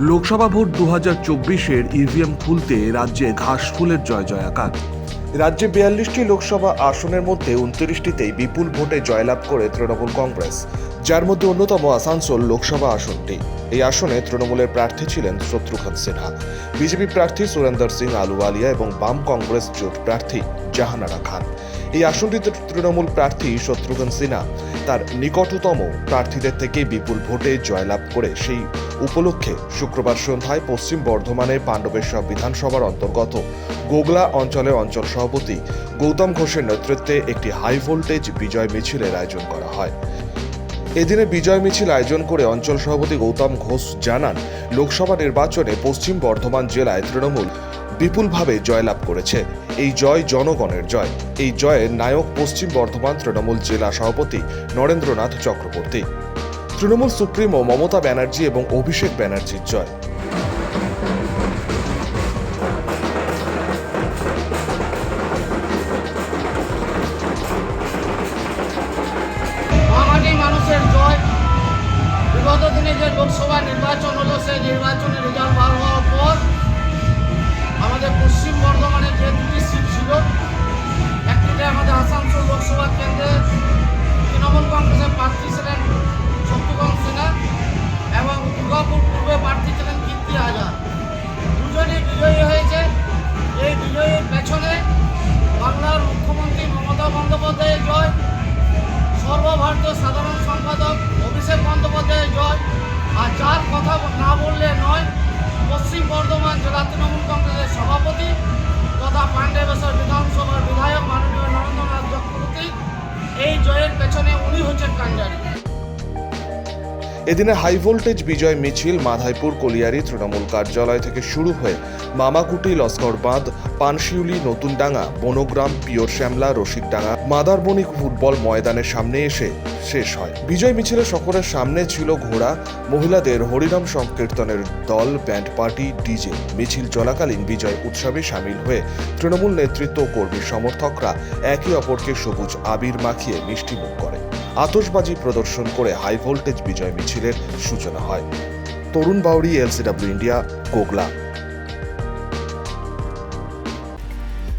Lok Sabha vote দু হাজার চব্বিশের ইভিএম খুলতে রাজ্যে ঘাসফুলের জয় জয়াকার। রাজ্যে বিয়াল্লিশটি লোকসভা আসনের মধ্যে উনত্রিশটিতেই বিপুল ভোটে জয়লাভ করে তৃণমূল কংগ্রেস, যার মধ্যে অন্যতম আসানসোল লোকসভা আসনটি। এই আসনে তৃণমূলের প্রার্থী ছিলেন শত্রুঘ্ন সিনহা। বিজেপি প্রার্থী সুরেন্দর সিং আলুওয়ালিয়া এবং বাম কংগ্রেস জোট প্রার্থী জাহানারা খান। এই আসনটিতে তৃণমূল প্রার্থী শত্রুঘ্ন সিনহা তার নিকটতম প্রার্থীদের থেকে বিপুল ভোটে জয়লাভ করে সেই উপলক্ষে শুক্রবার সন্ধ্যায় পশ্চিম বর্ধমানের পাণ্ডবেশ্বর বিধানসভার অন্তর্গত গোগলা অঞ্চলের অঞ্চল সভাপতি গৌতম ঘোষের নেতৃত্বে একটি হাই ভোল্টেজ বিজয় মিছিলের আয়োজন করা হয়। এদিনে বিজয় মিছিল আয়োজন করে অঞ্চল সভাপতি গৌতম ঘোষ জানান, লোকসভা নির্বাচনে পশ্চিম বর্ধমান জেলায় তৃণমূল বিপুলভাবে জয়লাভ করেছে। এই জয় জনগণের জয়। এই জয়ের নায়ক পশ্চিম বর্ধমান তৃণমূল জেলা সভাপতি নরেন্দ্রনাথ চক্রবর্তী। তৃণমূল সুপ্রিমো মমতা ব্যানার্জি এবং অভিষেক ব্যানার্জির জয়। লোকসভা নির্বাচন হলো, সেই নির্বাচনের রেজাল্ট বার হওয়ার পর আমাদের পশ্চিম বর্ধমানে যে দুটি সিট ছিল, একটিতে আমাদের আসানসোল লোকসভা কেন্দ্রে তৃণমূল কংগ্রেসের প্রার্থী ছিলেন শত্রুঘ্ন সিনহা এবং দুর্গাপুর পূর্বে প্রার্থী ছিলেন কীর্তি আজাদ দুজনই বিজয়ী হয়েছে। এই বিজয়ীর পেছনে বাংলার মুখ্যমন্ত্রী মমতা বন্দ্যোপাধ্যায়ের জয়, সর্বভারতীয় সাধারণ সম্পাদক অভিষেক বন্দ্যোপাধ্যায়ের জয়। আর যার কথা না বললে নয়, পশ্চিম বর্ধমান জেলা তৃণমূল এদিনে হাই ভোল্টেজ বিজয় মিছিল, মাধাইপুর, কলিয়ারি, তৃণমূল কার্যালয় থেকে শুরু হয়ে মামাকুটি, লস্কর বাঁধ পানশিউলি, নতুনডাঙ্গা, বনগ্রাম, পিওর শ্যামলা রশিদডাঙ্গা মাদারবণিক ফুটবল ময়দানের সামনে এসে শেষ হয়। বিজয় মিছিলের সকলের সামনে ছিল ঘোড়া। মহিলাদের হরিনাম সংকীর্তনের দল, ব্যান্ড পার্টি, ডিজে। মিছিল চলাকালীন বিজয় উৎসবে সামিল হয়ে তৃণমূল নেতৃত্ব কর্মী সমর্থকরা একে অপরকে সবুজ আবির মাখিয়ে মিষ্টিমুখ করে। আতশবাজি প্রদর্শন করে হাই ভোল্টেজ বিজয় মিছিলের সূচনা হয়। Tarun Bauri LCW India, Gogla.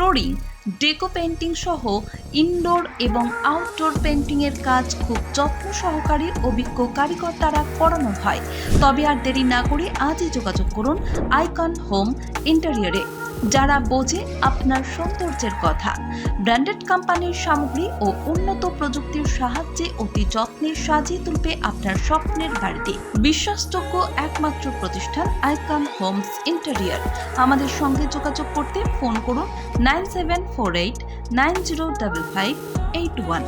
Flooring, deco painting সহ ইনডোর এবং আউটডোর পেন্টিংয়ের কাজ খুব যত্ন সহকারে অভিজ্ঞ কারিগর দ্বারা করানো হয়। তবে আর দেরি না করে আজই যোগাযোগ করুন আইকন হোম ইন্টেরিয়রে যারা বোঝে আপনার সৌন্দর্যের কথা। ব্র্যান্ডেড কোম্পানির সামগ্রী ও উন্নত প্রযুক্তির সাহায্যে অতি যত্নে সাজিয়ে তুলবে আপনার স্বপ্নের বাড়িতে বিশ্বাসযোগ্য একমাত্র প্রতিষ্ঠান আইকন হোমস ইন্টেরিয়র। আমাদের সঙ্গে যোগাযোগ করতে ফোন করুন nine seven four eight nine zero double five eight one.